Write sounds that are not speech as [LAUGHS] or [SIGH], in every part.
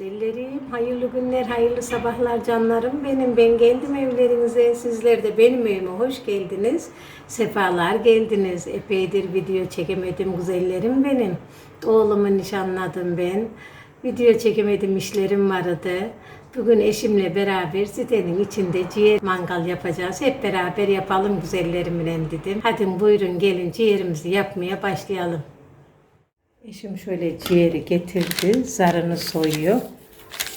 Güzellerim, hayırlı günler, hayırlı sabahlar canlarım benim. Ben geldim evlerinize, sizler de benim evime hoş geldiniz. Sefalar geldiniz. Epeydir video çekemedim güzellerim benim. Oğlumu nişanladım ben. Video çekemedim işlerim vardı. Bugün eşimle beraber sitenin içinde ciğer mangal yapacağız. Hep beraber yapalım güzellerimle dedim. Hadi buyurun gelin ciğerimizi yapmaya başlayalım. Eşim şöyle ciğeri getirdi, zarını soyuyor.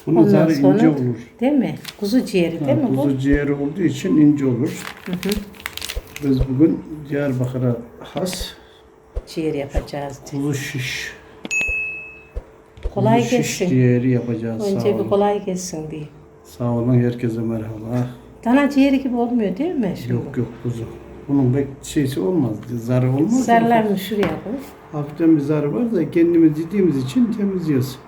Bunun zarı ince olur. Değil mi? Kuzu ciğeri değil mi bu? Kuzu ciğeri olduğu için ince olur. Biz bugün Diyarbakır'a has Ciğer yapacağız. kuzu şiş. Kolay kuzu şiş gelsin. ciğeri yapacağız. Önce bir kolay gelsin diye. Sağ olun herkese merhaba. Dana ciğeri gibi olmuyor değil mi şimdi? Yok yok kuzu. Bunun pek şeysi olmaz. Zarı olmaz. Zarlarını şuraya koy. Hafiften bir zarı var da kendimiz yediğimiz için temizliyoruz.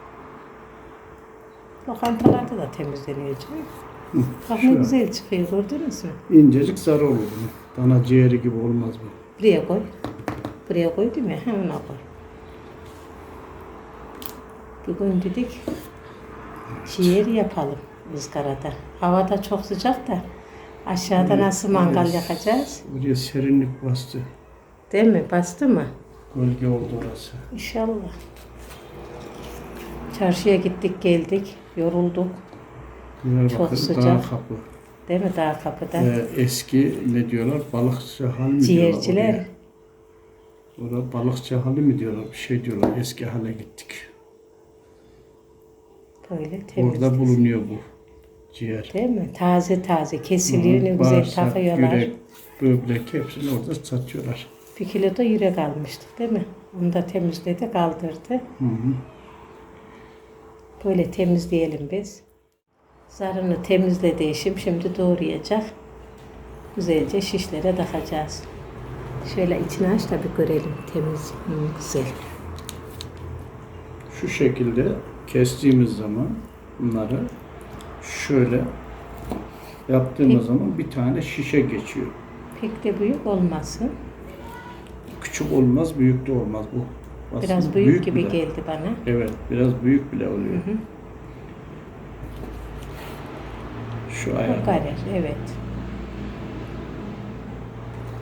Lokantalarda da temizleniyor canım. Bak ne güzel çıkıyor gördünüz mü? İncecik zarı olur. Dana ciğeri gibi olmaz bu. Buraya koy. Buraya koy değil mi? Hemen koy. Bugün dedik ciğer yapalım ızgarada. Hava da çok sıcak da aşağıda nasıl mangal yakacağız? Buraya serinlik bastı. Değil mi? Bastı mı? Gölge oldu orası. İnşallah. Çarşıya gittik geldik. Yorulduk. Diyarbakır sıcak. Dağ kapı. Değil mi daha kapıda? Ee, eski ne diyorlar? Balıkçı hal mi Ciğerciler. diyorlar? oraya? Orada balıkçı hali mi diyorlar? Bir şey diyorlar. Eski hale gittik. Böyle temiz. Orada bulunuyor bu ciğer. Değil mi? Taze taze kesiliyor ne güzel bağırsak, takıyorlar. Yürek, böbrek hepsini orada satıyorlar. Bir kilo da yürek almıştık değil mi? Onu da temizledi kaldırdı. Hı hı. Böyle temizleyelim biz. Zarını temizledi eşim. Şimdi doğrayacak. Güzelce şişlere takacağız. Şöyle içini aç da bir görelim. Temiz, hı, güzel. Şu şekilde kestiğimiz zaman bunları şöyle yaptığımız zaman bir tane şişe geçiyor. Pek de büyük olmasın. Küçük olmaz, büyük de olmaz bu. Aslında Biraz büyük, gibi bile. geldi bana. Evet, biraz büyük bile oluyor. Şu ayar. Kadar, evet.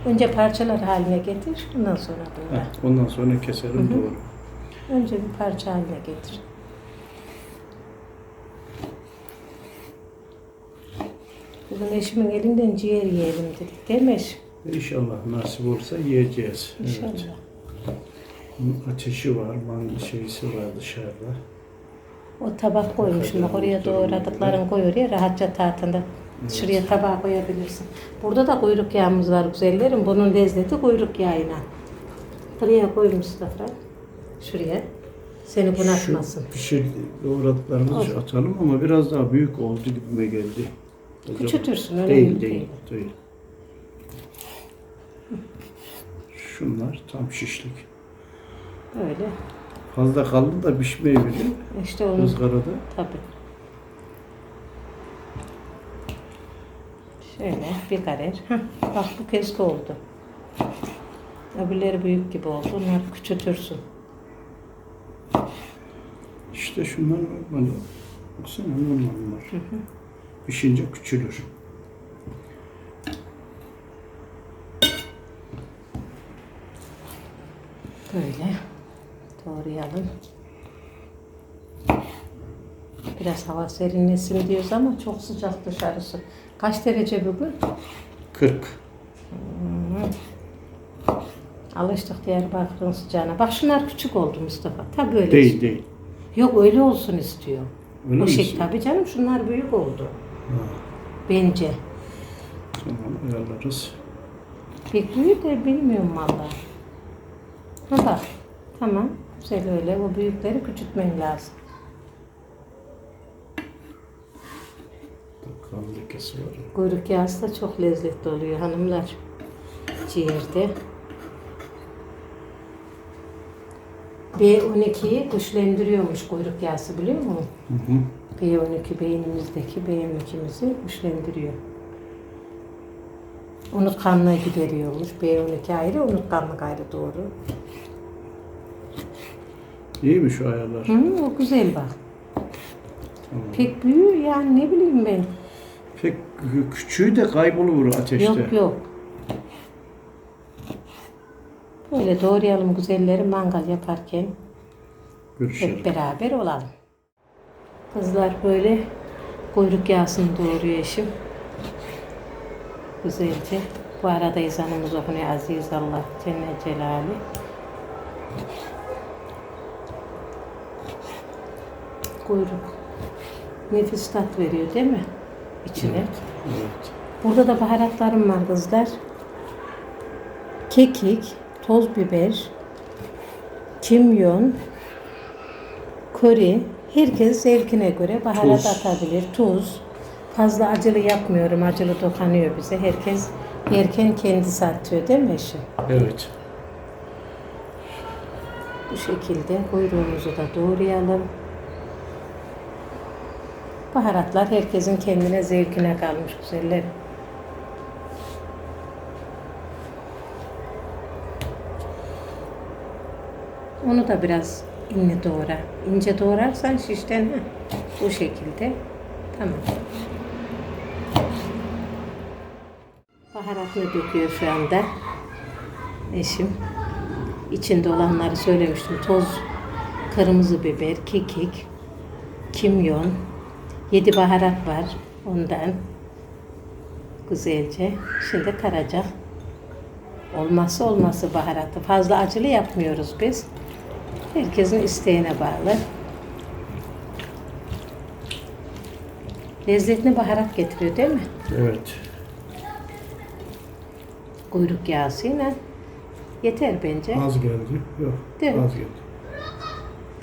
Önce parçalar haline getir, ondan sonra doğra. Ondan sonra keselim doğru. Önce bir parça haline getir. Bugün eşimin elinden ciğer yiyelim dedik değil mi eşim? İnşallah nasip olursa yiyeceğiz. İnşallah. Evet. Ateşi var, man şeysi var dışarıda. O tabak koymuşum bak oraya doğradıklarını koy oraya rahatça tahtında. Şuraya tabağa koyabilirsin. Burada da kuyruk yağımız var güzellerim. Bunun lezzeti kuyruk yağıyla. Buraya koy Mustafa. Şuraya. Seni bunaltmasın. Şu pişir doğradıklarımızı atalım ama biraz daha büyük oldu gibime geldi. Küçültürsün, önemli Değil, değil. değil, değil. Şunlar tam şişlik. Öyle. Fazla kaldı da pişmeyebilir. İşte onu Izgarada. tabii. Şöyle bir karer. Heh, bak bu de oldu. Öbürleri büyük gibi oldu. Onları küçültürsün. İşte şunlar normal. Baksana normal bunlar. Pişince küçülür. Böyle doğrayalım. Biraz hava serinlesin diyoruz ama çok sıcak dışarısı. Kaç derece bugün? 40. Alıştık Diyarbakır'ın sıcağına. Bak şunlar küçük oldu Mustafa. Tabii öyle. Değil değil. Yok öyle olsun istiyor. Öyle o şey tabii canım şunlar büyük oldu. Bence. Tamam ayarlarız. Büyük de bilmiyorum valla. Ha bak. Tamam. Güzel öyle. O büyükleri küçültmen lazım. Kuyruk yağısı da çok lezzetli oluyor hanımlar. Ciğerde. B12'yi güçlendiriyormuş kuyruk yağısı biliyor musun? Hı hı. B12 beynimizdeki B12'mizi güçlendiriyor. Unutkanlığı gideriyormuş. B12 ayrı, unutkanlık ayrı doğru. İyi mi şu ayarlar? Hı, o güzel bak. Tamam. Pek büyüğü yani ne bileyim ben. Pek kü- küçüğü de kaybolur ateşte. Yok yok. Böyle doğrayalım güzelleri mangal yaparken Görüşelim. hep beraber olalım. Kızlar böyle kuyruk yağsını doğruyor eşim. Güzelce. Bu arada ezanımız okunuyor Aziz Allah Cennet Celali. Kuyruk. Nefis tat veriyor değil mi? İçine. Evet. evet. Burada da baharatlarım var kızlar. Kekik, toz biber, kimyon, köri. Herkes zevkine göre baharat Tuz. atabilir. Tuz. Fazla acılı yapmıyorum. Acılı dokanıyor bize. Herkes yerken kendisi atıyor değil mi eşim? Evet. Bu şekilde kuyruğumuzu da doğrayalım. Baharatlar herkesin kendine zevkine kalmış güzeller. Onu da biraz ince doğra. İnce doğrarsan şişten ha, bu şekilde. Tamam. Baharatını döküyor şu anda. Eşim. İçinde olanları söylemiştim. Toz, kırmızı biber, kekik, kimyon, yedi baharat var ondan. Güzelce. Şimdi karaca. Olmazsa olması baharatı. Fazla acılı yapmıyoruz biz. Herkesin isteğine bağlı. Lezzetli baharat getiriyor değil mi? Evet. Kuyruk yağısıyla. Yeter bence. Az geldi. Yok. Değil mi? Az geldi.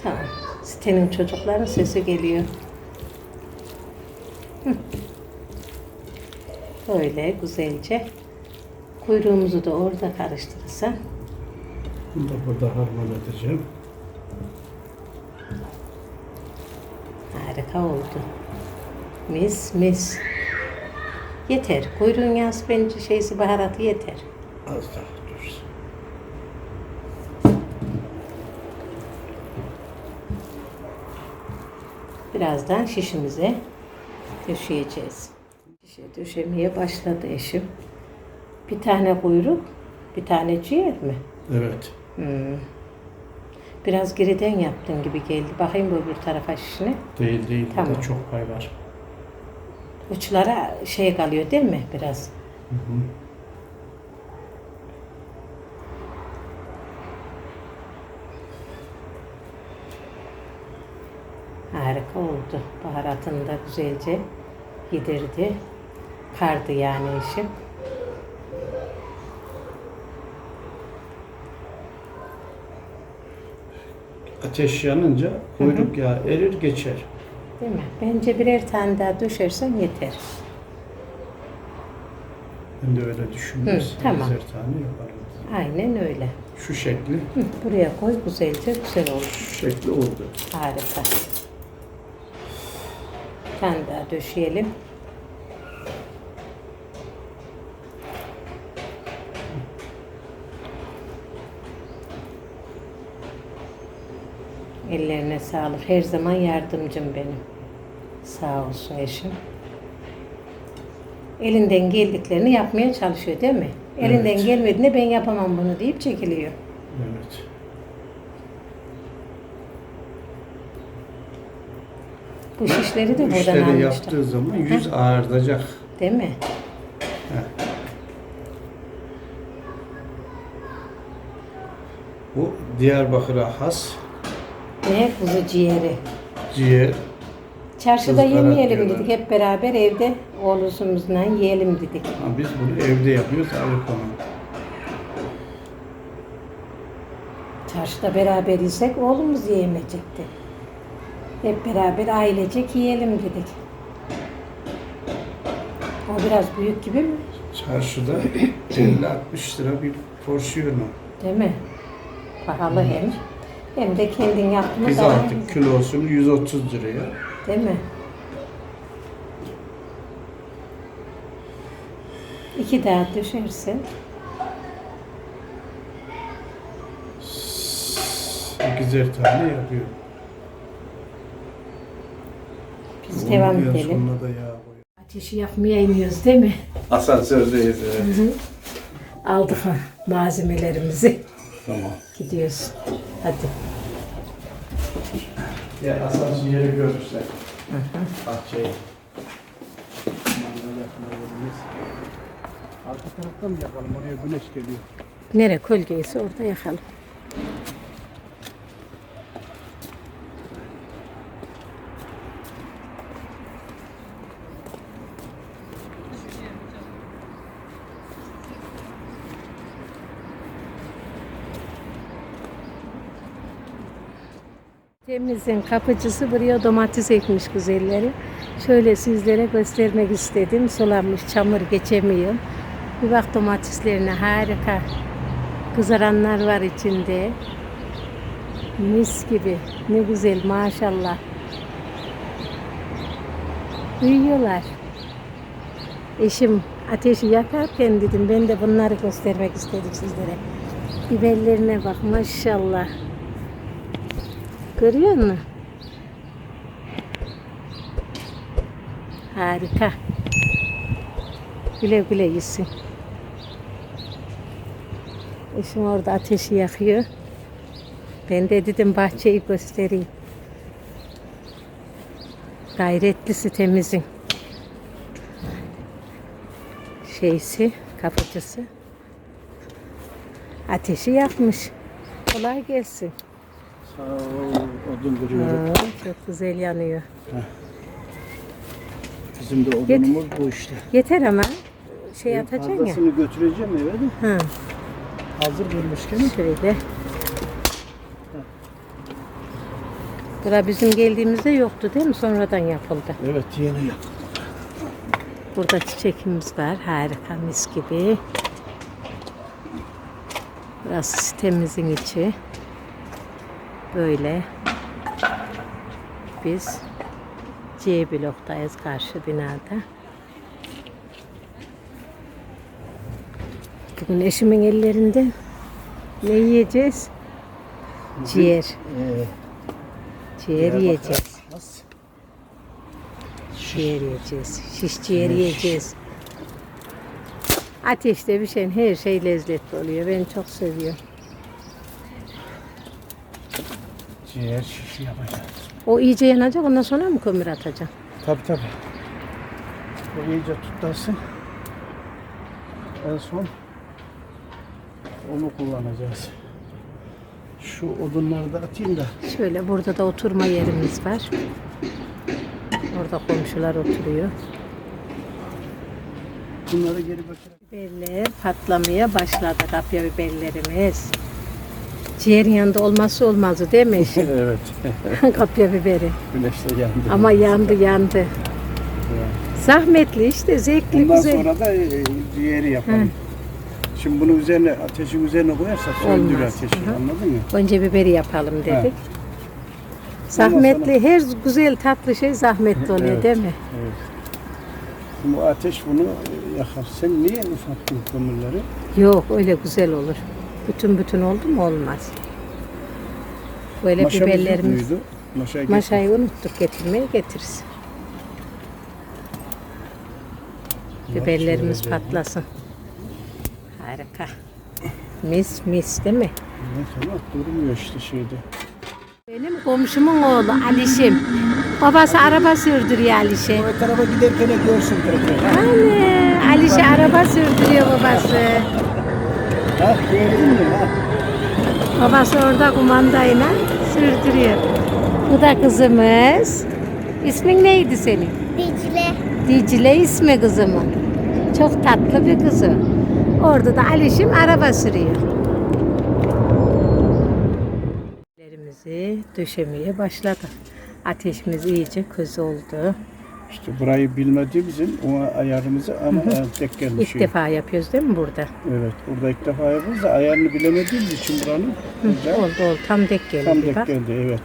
Tamam. Sitenin çocukların sesi geliyor. Hı. Böyle güzelce. Kuyruğumuzu da orada karıştırırsan. Bunu da burada harman edeceğim. Harika oldu. Mis mis. Yeter. Kuyruğun yağısı bence şeysi baharatı yeter. Az daha dursun. Birazdan şişimize döşeyeceğiz. Şişe döşemeye başladı eşim. Bir tane kuyruk, bir tane ciğer mi? Evet. Hmm. Biraz geriden yaptın gibi geldi. Bakayım bu öbür tarafa şişine. Değil değil. Tamam. Burada çok pay var. Uçlara şey kalıyor değil mi biraz? Hı hı. Harika oldu. Baharatını da güzelce yedirdi. Kardı yani eşim. Ateş yanınca kuyruk yağı erir geçer. Değil mi? Bence birer tane daha döşersen yeter. Ben de öyle. Hı, tamam. Birer tane yaparım. Aynen öyle. Şu şekli, Hı, Buraya koy güzelce güzel olur. şu şekli oldu. Harika. Bir tane daha döşeyelim. Ellerine sağlık. Her zaman yardımcım benim. Sağ olsun eşim. Elinden geldiklerini yapmaya çalışıyor değil mi? Elinden Evet. gelmediğinde ben yapamam bunu deyip çekiliyor. Evet. Bu şişleri de Bu buradan almıştım. yaptığı zaman yüz ağardacak. Değil mi? Heh. Bu Diyarbakır'a has Ne? Kuzu ciğeri. ciğer. Çarşıda Kızlara yemeyelim diyorlar. dedik. Hep beraber evde oğlumuzla yiyelim dedik. Ha, biz bunu evde yapıyoruz Avrupa'nın. Çarşıda beraber yesek oğlumuz yiyemeyecekti. Hep beraber ailecek yiyelim dedik. O biraz büyük gibi mi? Çarşıda [CLEARS THROAT] 50-60 lira bir porsiyonu. Değil mi? Pahalı hem. Hem de kendin yaptığını Biz daha aldık kilosunu 130 liraya. Değil mi? İki daha düşersin. 8'er tane yapıyor. Biz devam edelim. Da yağ. Ateşi yakmaya iniyoruz değil mi? Asansördeyiz evet. Aldık ha malzemelerimizi. Tamam. Gidiyoruz. Hadi. Ya asansörü görürsen. Bahçeyi. Arka taraftan mı yapalım? Oraya güneş geliyor. Nere kolgeyse orada yakalım. Temizin kapıcısı buraya domates ekmiş güzelleri. Şöyle sizlere göstermek istedim. Sulanmış çamur geçemiyor. Bir bak domateslerine harika. Kızaranlar var içinde. Mis gibi. Ne güzel maşallah. Büyüyorlar. Eşim ateşi yakarken dedim ben de bunları göstermek istedim sizlere. Biberlerine bak maşallah. Görüyor musun? Harika. Güle güle yesin. Eşim orada ateşi yakıyor. Ben de dedim bahçeyi göstereyim. Gayretlisi temizin. Şeysi, kapıcısı. Ateşi yakmış. Kolay gelsin. Odun. Aa, çok güzel yanıyor. Bizim de odunumuz bu işte. Yeter ama şey atacaksın ya. Fazlasını götüreceğim eve de. Ha, Hazır görmüşken. şöyle. Bura bizim geldiğimizde yoktu değil mi? Sonradan yapıldı. Evet yeni yap. Burada çiçekimiz var. Harika mis gibi. Burası sitemizin içi. Böyle. Biz C bloktayız karşı binada. Bugün eşimin ellerinde ne yiyeceğiz? Ciğer. Ee, Ciğer yiyeceğiz. Ciğer yiyeceğiz. Şiş ciğer yiyeceğiz. Ateşte pişen her şey lezzetli oluyor. Ben çok seviyorum. Ciğer şişi yapacağız. O iyice yanacak ondan sonra mı kömür atacak? Tabi tabi. Bu iyice tutarsın. En son onu kullanacağız. Şu odunları da atayım da. Şöyle burada da oturma yerimiz var. Orada komşular oturuyor. Bunları geri götürelim. Biberler patlamaya başladı kapya biberlerimiz. Ciğerin yanında olmazsa olmazı değil mi [LAUGHS] evet. [LAUGHS] kapya biberi. Güneşte yandı. Ama yandı yandı. Zahmetli işte zevkli Ondan güzel. sonra da e, ciğeri yapalım. Şimdi bunu üzerine, ateşin üzerine koyarsak söndür Olmaz. ateşi. Hı hı. Anladın mı? Önce biberi yapalım dedik. Evet. Zahmetli, her güzel tatlı şey zahmetli oluyor Evet. değil mi? Evet. Bu ateş bunu e, yakar. Sen niye ufattın kömürleri? Yok öyle güzel olur. Bütün bütün oldu mu olmaz. Böyle yok biberlerimiz. muydu? Maşayı. Maşayı unuttuk getirmeyi getiririz. Biberlerimiz patlasın. Harika. Mis mis değil mi? Evet ama durmuyor işte şeyde. Benim komşumun oğlu Alişim. Babası araba sürdürüyor Alişe. O tarafa giderken de görsün tekrar. Anne, Alişe araba sürdürüyor babası. Ha gördün mü? Ha? Babası orada kumandayla sürdürüyor. Bu da kızımız. İsmin neydi senin? Dicle. Dicle ismi kızımın. Çok tatlı bir kızı. Orada da Alişim araba sürüyor. Döşemeye başladı. Ateşimiz iyice köz oldu. İşte burayı bilmediğimizin o ayarımızı ama tek gelmiş. İlk defa yapıyoruz değil mi burada? Evet burada ilk defa yapıyoruz da ayarını bilemediğimiz için buranın burada Oldu oldu tam dek geldi. tam tek bak. geldi evet.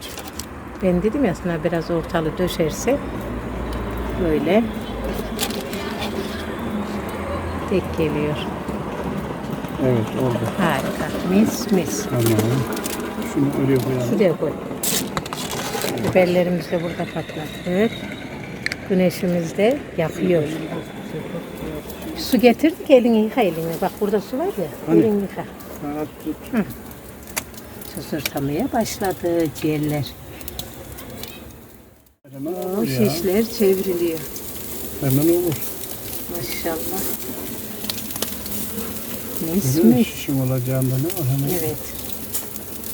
Ben dedim ya sana biraz ortalı döşerse böyle tek geliyor. Evet oldu. Harika. Mis mis. Tamam. Şunu oraya koyalım. Şuraya koy. Biberlerimizi de burada patlattık. Güneşimiz de yakıyor. Su getirdik elini yıka elini. Bak burada su var ya. Hani? Elini yıka. Sızırtamaya başladı ciğerler. O şişler çevriliyor. Hemen olur. Maşallah. Görüyor musun Mis şişim olacağında ne var hemen. Evet,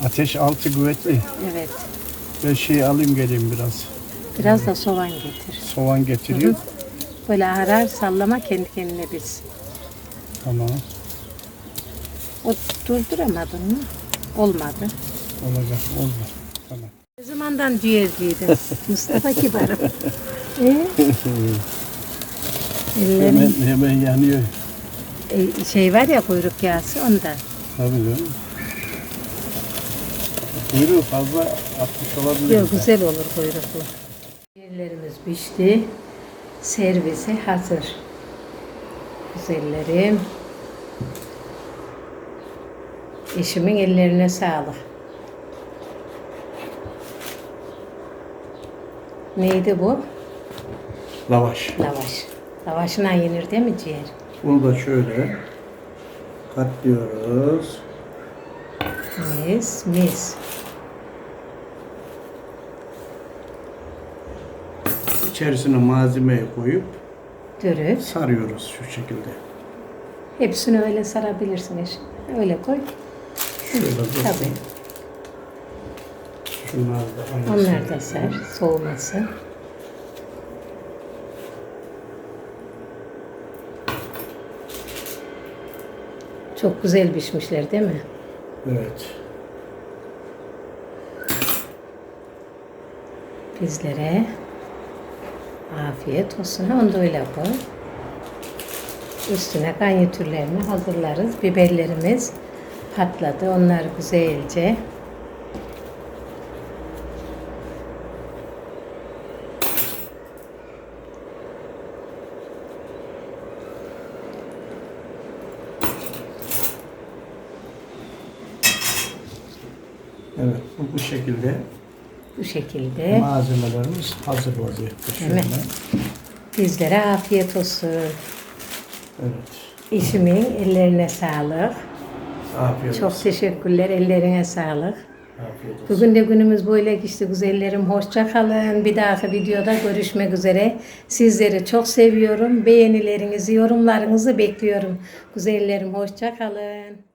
Ateş altı kuvvetli. evet. Ben şey alayım geleyim biraz. Biraz da soğan getir. Soğan getiriyor. Böyle arar sallama kendi kendine biz. Tamam. O durduramadın mı? Olmadı. Olacak. Oldu. Tamam. Ne zamandan ciğerciydin? [LAUGHS] Mustafa Kibar'ım. [LAUGHS] Ee? Ellerin Hemen, hemen yanıyor. e, şey var ya kuyruk yağısı ondan. Tabii canım. Kuyruğu fazla atmış olabilir. Yok güzel olur kuyruklu. Ciğerlerimiz pişti. Servise hazır. Güzellerim. Eşimin ellerine sağlık. Neydi bu? Lavaş. Lavaş. Lavaşına yenir değil mi ciğer? Bunu da şöyle katlıyoruz. Mis mis. İçerisine malzemeyi koyup Dürüp. sarıyoruz şu şekilde. Hepsini öyle sarabilirsin eşim. Öyle koy. Şöyle dursun. Tabii. Şunlar da aynısı. Onlar da ser. Soğuması. Çok güzel pişmişler değil mi? Evet. Bizlere afiyet olsun. Onu da koy. Üstüne kanyetürlerini hazırlarız. Biberlerimiz patladı. Onlar güzelce Evet. Bu, bu şekilde bu şekilde malzemelerimiz hazır. Şöyle. Evet. bizlere afiyet olsun. Evet. Eşimin ellerine sağlık. Afiyet Çok olsun. teşekkürler. Ellerine sağlık. Afiyet olsun. Bugün de günümüz böyle geçti güzellerim. Hoşça kalın. Bir dahaki videoda görüşmek üzere. Sizleri çok seviyorum. Beğenilerinizi, yorumlarınızı bekliyorum. Güzellerim hoşça kalın.